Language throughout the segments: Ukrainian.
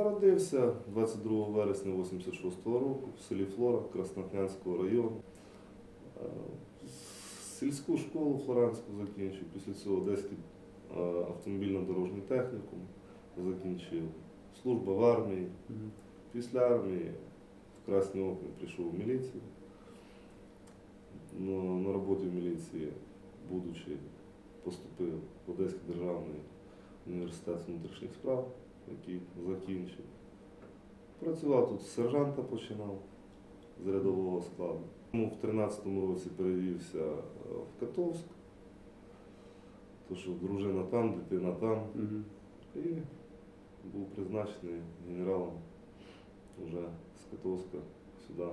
Народився 22 вересня 86 року в селі Флора Краснокнянського району. Е, Сільську школу Флоранську закінчив, після цього Одеський е, автомобільно-дорожній технікум закінчив. Служба в армії. Після армії в Красні Окна прийшов в міліцію. На, на роботі в міліції, будучи, поступив в Одеський державний університет внутрішніх справ, який закінчив. Працював тут з сержанта починав з рядового складу. Тому в 13-му році перевівся е, в Котовськ, то що дружина там, дитина там. І був призначений генералом вже з Котовська сюди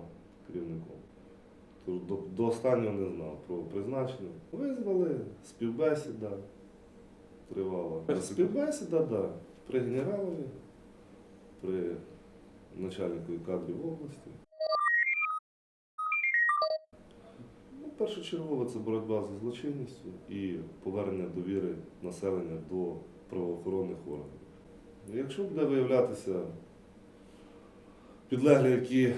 керівником. Тож до, до останнього не знав про призначення. Визвали, співбесіда тривала. Співбесіда, так. Да, при генералові, при начальнику кадрів області. Ну, першочергово це боротьба зі злочинністю і повернення довіри населення до правоохоронних органів. Якщо буде виявлятися підлеглі, які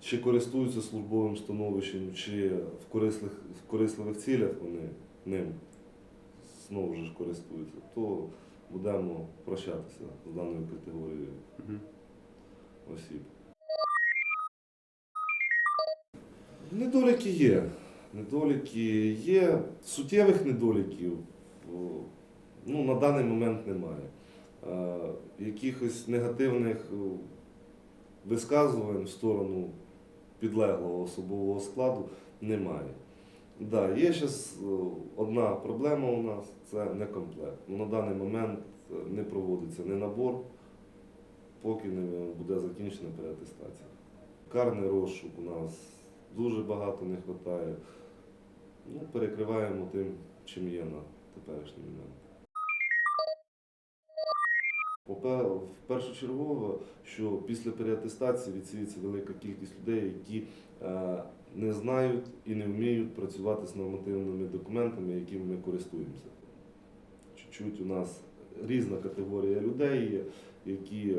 чи користуються службовим становищем, чи в корисливих, в корисливих цілях вони ним знову ж користуються, то будемо прощатися з даною категорією осіб. Недоліки є. Недоліки є. Суттєвих недоліків ну, на даний момент немає. Е, Якихось негативних висказувань в сторону підлеглого особового складу немає. Да, є зараз одна проблема у нас це некомплект. Ну, На даний момент е, не проводиться не набор, поки не буде закінчена переатестація. Карний розшук у нас дуже багато не вистачає. Ну, перекриваємо тим, чим є на теперішній момент. Попе- Першочергово, що після переатестації відсіється велика кількість людей, які е, не знають і не вміють працювати з нормативними документами, якими ми користуємося. Чуть-чуть у нас різна категорія людей є, які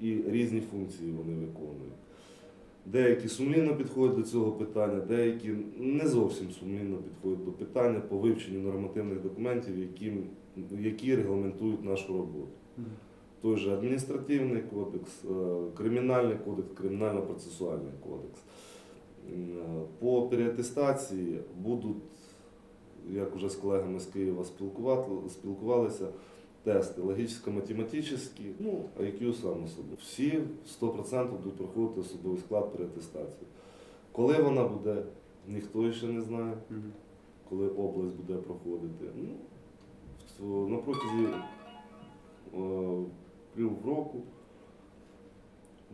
і різні функції вони виконують. Деякі сумлінно підходять до цього питання, деякі не зовсім сумлінно підходять до питання по вивченню нормативних документів, які, які регламентують нашу роботу. Той же адміністративний кодекс, е, кримінальний кодекс, кримінально-процесуальний кодекс. Е, По переатестації будуть, як вже з колегами з Києва спілкувалися, тести логічно-математичні, ну, IQ само собою. Всі 100% будуть проходити особовий склад переатестації. Коли вона буде, ніхто ще не знає, коли область буде проходити. Ну, на протязі півроку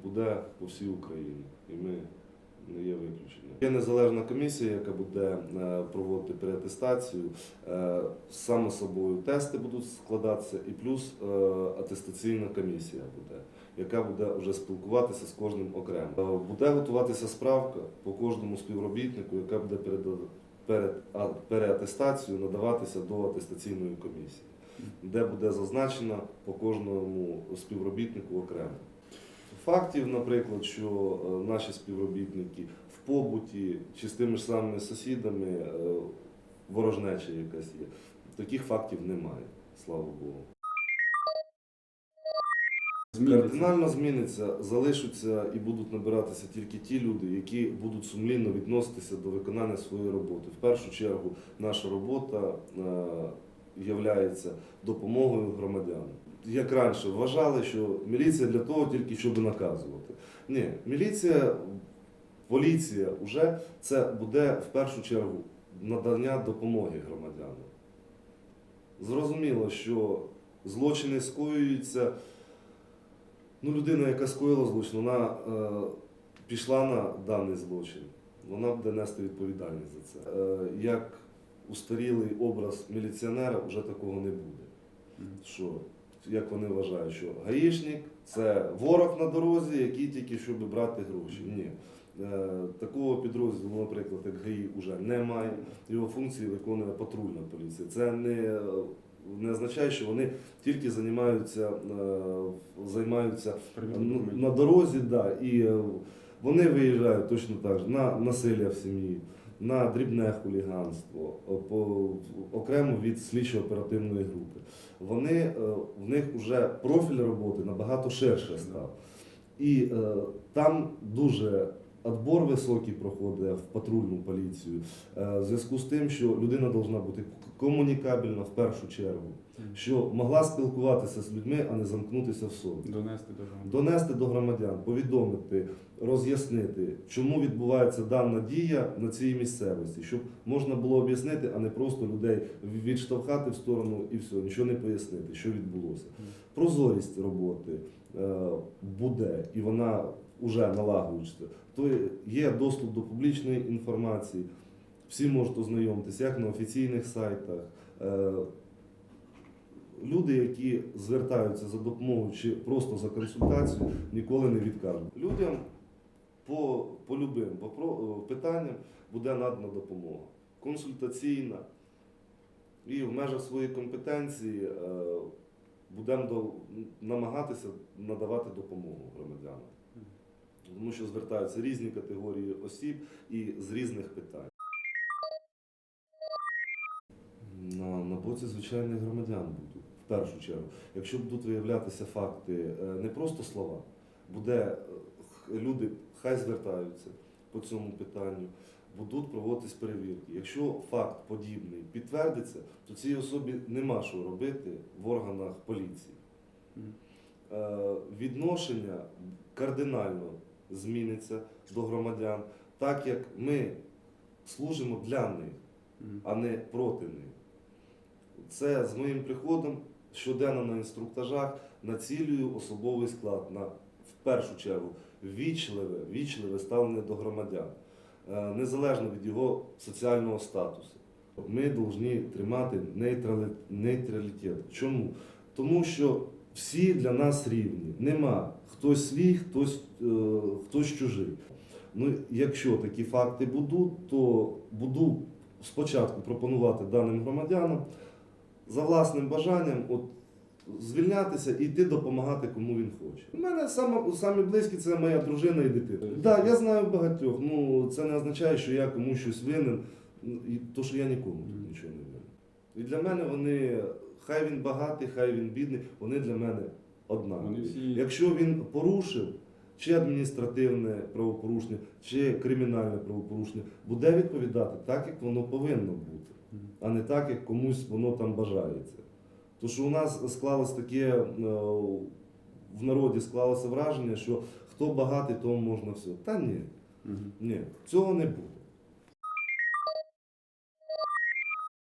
буде по всій Україні. І ми не є виключенням. Є незалежна комісія, яка буде е, проводити переатестацію. Е, Само собою тести будуть складатися, і плюс е, атестаційна комісія буде, яка буде вже спілкуватися з кожним окремо. Буде готуватися справка по кожному співробітнику, яка буде перед, перед переатестацією надаватися до атестаційної комісії де буде зазначено по кожному співробітнику окремо. Фактів, наприклад, що е, наші співробітники в побуті чи з тими ж самими сусідами е, ворожнеча якась є. Таких фактів немає, слава Богу. Кардинально зміниться, залишаться і будуть набиратися тільки ті люди, які будуть сумлінно відноситися до виконання своєї роботи. В першу чергу наша робота являється допомогою громадянам. Як раніше вважали, що міліція для того тільки, щоб наказувати. Ні, міліція, поліція вже це буде в першу чергу надання допомоги громадянам. Зрозуміло, що злочини скоюються. Ну, людина, яка скоїла злочин, вона е, пішла на даний злочин, вона буде нести відповідальність за це. Е, як устарілий образ міліціонера вже такого не буде. Що як вони вважають, що гаїшник це ворог на дорозі, який тільки щоб брати гроші. Ні. Е, Такого підрозділу, наприклад, як ГАІ вже немає. Його функції виконує патрульна поліція. Це не, не означає, що вони тільки займаються, е, займаються ну, на дорозі, да, і е, вони виїжджають точно так же на насилля в сім'ї, на дрібне хуліганство, по, окремо від слідчо-оперативної групи. Вони, е, в них вже профіль роботи набагато ширше став. І е, там дуже відбор високий проходить в патрульну поліцію. Е, в зв'язку з тим, що людина повинна бути комунікабельна в першу чергу, що могла спілкуватися з людьми, а не замкнутися в собі. Донести до громади. Донести до громадян, повідомити, роз'яснити, чому відбувається дана дія на цій місцевості, щоб можна було об'яснити, а не просто людей відштовхати в сторону і все, нічого не пояснити, що відбулося. Прозорість роботи е, буде і вона вже налагоджується. То є доступ до публічної інформації. Всі можуть ознайомитися як на офіційних сайтах. Е, Люди, які звертаються за допомогою чи просто за консультацією, ніколи не відкажуть. Людям по, по любим е, питанням буде надана допомога. Консультаційна. І в межах своєї компетенції е, будемо намагатися надавати допомогу громадянам. Тому що звертаються різні категорії осіб і з різних питань. На, на боці звичайних громадян буду, в першу чергу. Якщо будуть виявлятися факти, е, не просто слова, буде е, люди хай звертаються по цьому питанню, будуть проводитись перевірки. Якщо факт подібний підтвердиться, то цій особі нема що робити в органах поліції. Е, Відношення кардинально зміниться до громадян, так як ми служимо для них а не проти них. Це з моїм приходом щоденно на інструктажах націлюю особовий склад на в першу чергу вічливе, вічливе ставлення до громадян, е, незалежно від його соціального статусу. Ми повинні тримати нейтралітет. Чому? Тому що всі для нас рівні. Нема хтось свій, хтось, хтось чужий. Ну, якщо такі факти будуть, то буду спочатку пропонувати даним громадянам за власним бажанням от, звільнятися і йти допомагати кому він хоче. У мене саме, самі близькі це моя дружина і дитина. Так, да, я знаю багатьох. Ну це не означає, що я комусь щось винен, і то, що я нікому тут нічого не винен. І для мене вони, хай він багатий, хай він бідний, вони для мене однакові. Якщо він порушив чи адміністративне правопорушення, чи кримінальне правопорушення, буде відповідати так, як воно повинно бути, а не так, як комусь воно там бажається. Тому що у нас склалось таке е, в народі склалося враження, що хто багатий, тому можна все. Та ні, ні, цього не буде.